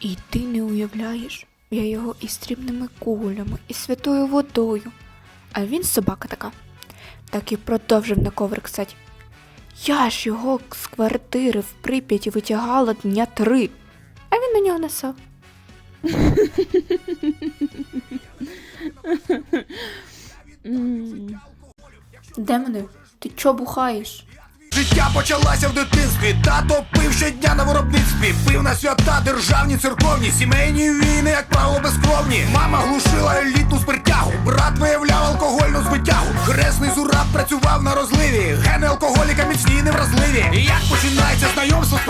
І ти не уявляєш, я його і стрібними кулями, і святою водою. А він собака така. Так і продовжив на коврик сать. Я ж його з квартири в Прип'яті витягала дня три, а він на нього насав. Демони, ти чо бухаєш? Життя почалася в дитинстві. Тато пив щодня на виробництві. Пив на свята, державні, церковні, сімейні війни, як правило, безкровні. Мама глушила елітну спиртягу. Брат виявляв алкогольну звитягу. Хресний зураб працював на розливі. Гени алкоголіка міцні і невразливі. Як починається знайомство з